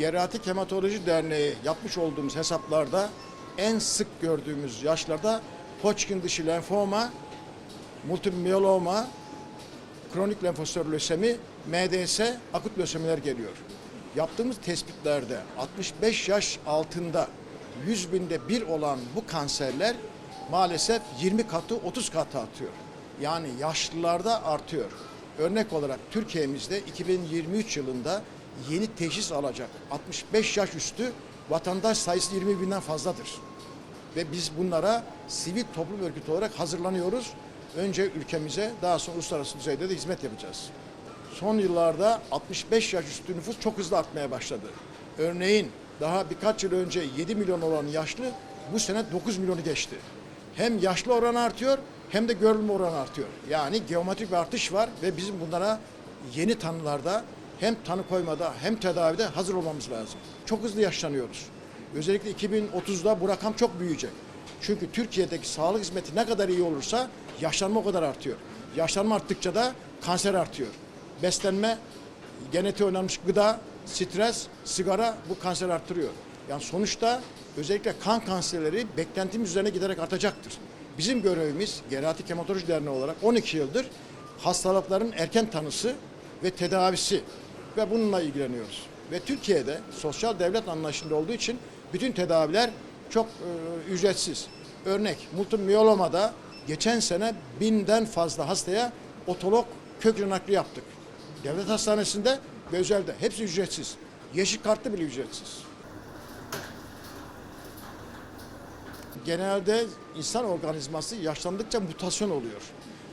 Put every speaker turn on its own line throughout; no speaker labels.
Geriatrik Hematoloji Derneği yapmış olduğumuz hesaplarda en sık gördüğümüz yaşlarda Hodgkin dışı lenfoma, multimiyeloma, kronik lenfositler lösemi, MDS, akut lösemiler geliyor. Yaptığımız tespitlerde 65 yaş altında 100 binde bir olan bu kanserler maalesef 20 katı 30 katı artıyor. Yani yaşlılarda artıyor. Örnek olarak Türkiye'mizde 2023 yılında yeni teşhis alacak 65 yaş üstü vatandaş sayısı 20 binden fazladır. Ve biz bunlara sivil toplum örgütü olarak hazırlanıyoruz. Önce ülkemize daha sonra uluslararası düzeyde de hizmet yapacağız. Son yıllarda 65 yaş üstü nüfus çok hızlı artmaya başladı. Örneğin daha birkaç yıl önce 7 milyon olan yaşlı bu sene 9 milyonu geçti. Hem yaşlı oran artıyor hem de görülme oranı artıyor. Yani geometrik bir artış var ve bizim bunlara yeni tanılarda hem tanı koymada hem tedavide hazır olmamız lazım. Çok hızlı yaşlanıyoruz. Özellikle 2030'da bu rakam çok büyüyecek. Çünkü Türkiye'deki sağlık hizmeti ne kadar iyi olursa yaşlanma o kadar artıyor. Yaşlanma arttıkça da kanser artıyor. Beslenme, genetiğe oynanmış gıda, stres, sigara bu kanser arttırıyor. Yani sonuçta özellikle kan kanserleri beklentimiz üzerine giderek artacaktır. Bizim görevimiz Geriatrik Hematoloji Derneği olarak 12 yıldır hastalıkların erken tanısı ve tedavisi ve bununla ilgileniyoruz. Ve Türkiye'de sosyal devlet anlayışında olduğu için bütün tedaviler çok e, ücretsiz. Örnek multiple miyelomada geçen sene binden fazla hastaya otolog kök nakli yaptık. Devlet hastanesinde ve özelde hepsi ücretsiz. Yeşil kartlı bile ücretsiz. Genelde insan organizması yaşlandıkça mutasyon oluyor.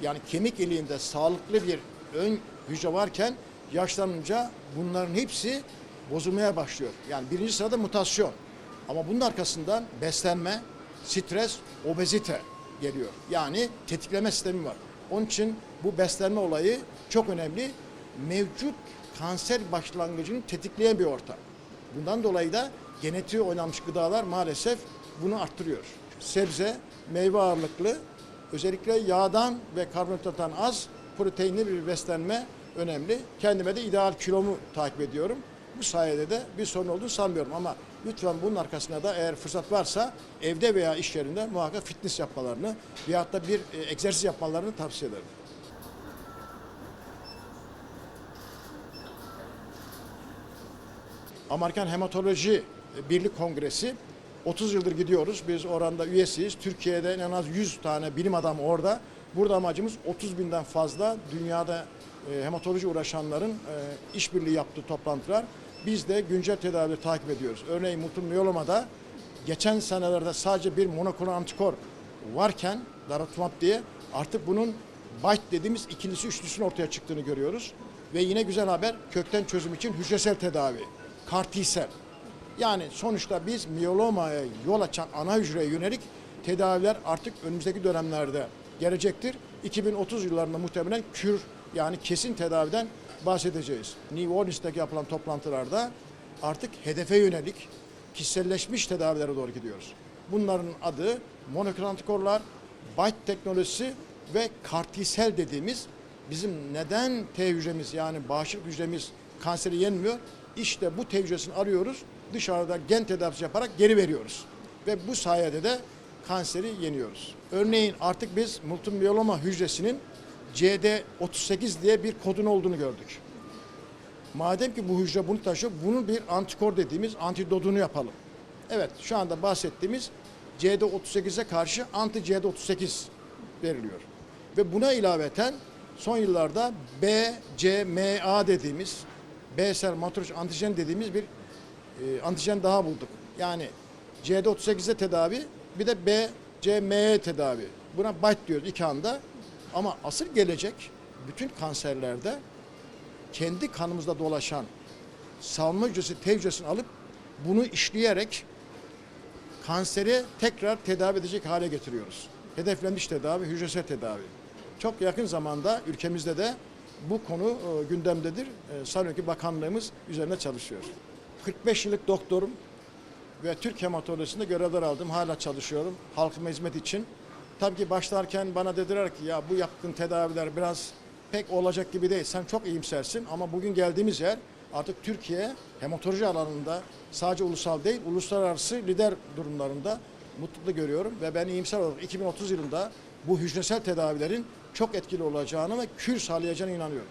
Yani kemik iliğinde sağlıklı bir ön hücre varken yaşlanınca bunların hepsi bozulmaya başlıyor. Yani birinci sırada mutasyon. Ama bunun arkasından beslenme, stres, obezite geliyor. Yani tetikleme sistemi var. Onun için bu beslenme olayı çok önemli. Mevcut kanser başlangıcını tetikleyen bir ortam. Bundan dolayı da genetiği oynanmış gıdalar maalesef bunu arttırıyor. Sebze, meyve ağırlıklı, özellikle yağdan ve karbonhidrattan az proteinli bir beslenme önemli. Kendime de ideal kilomu takip ediyorum. Bu sayede de bir sorun olduğunu sanmıyorum ama lütfen bunun arkasına da eğer fırsat varsa evde veya iş yerinde muhakkak fitness yapmalarını veyahut da bir e, egzersiz yapmalarını tavsiye ederim. Amerikan Hematoloji Birlik Kongresi 30 yıldır gidiyoruz. Biz oranda üyesiyiz. Türkiye'de en az 100 tane bilim adamı orada. Burada amacımız 30 binden fazla dünyada e, hematoloji uğraşanların e, işbirliği yaptığı toplantılar. Biz de güncel tedavileri takip ediyoruz. Örneğin multiple miyelomada geçen senelerde sadece bir monoklonal antikor varken daratumab diye artık bunun BITE dediğimiz ikilisi üçlüsünün ortaya çıktığını görüyoruz. Ve yine güzel haber kökten çözüm için hücresel tedavi, CAR T-cell. Yani sonuçta biz miyelomaya yol açan ana hücreye yönelik tedaviler artık önümüzdeki dönemlerde gelecektir. 2030 yıllarında muhtemelen kür yani kesin tedaviden bahsedeceğiz. New Orleans'taki yapılan toplantılarda artık hedefe yönelik kişiselleşmiş tedavilere doğru gidiyoruz. Bunların adı monoklonal antikorlar, BITE teknolojisi ve kartisel dediğimiz bizim neden T hücremiz yani bağışıklık hücremiz kanseri yenmiyor? İşte bu T hücresini arıyoruz. Dışarıda gen tedavisi yaparak geri veriyoruz. Ve bu sayede de kanseri yeniyoruz. Örneğin artık biz multiple hücresinin CD38 diye bir kodun olduğunu gördük. Madem ki bu hücre bunu taşıyor, bunun bir antikor dediğimiz antidotunu yapalım. Evet, şu anda bahsettiğimiz CD38'e karşı anti CD38 veriliyor. Ve buna ilaveten son yıllarda BCMA dediğimiz B-sel matroş antijen dediğimiz bir e, antijen daha bulduk. Yani CD38'e tedavi bir de BCMA tedavi. Buna BITE diyoruz iki anda. Ama asıl gelecek bütün kanserlerde kendi kanımızda dolaşan savunma hücresi T hücresini alıp bunu işleyerek kanseri tekrar tedavi edecek hale getiriyoruz. Hedeflenmiş tedavi, hücresel tedavi. Çok yakın zamanda ülkemizde de bu konu e, gündemdedir. E, sanıyorum bakanlığımız üzerine çalışıyor. 45 yıllık doktorum ve Türk hematolojisinde görevler aldım. Hala çalışıyorum halkıma hizmet için. Tabii ki başlarken bana dediler ki ya bu yaptığın tedaviler biraz pek olacak gibi değil. Sen çok iyimsersin ama bugün geldiğimiz yer artık Türkiye hematoloji alanında sadece ulusal değil uluslararası lider durumlarında mutluluk görüyorum ve ben iyimser olarak 2030 yılında bu hücresel tedavilerin çok etkili olacağını ve kür sağlayacağına inanıyorum.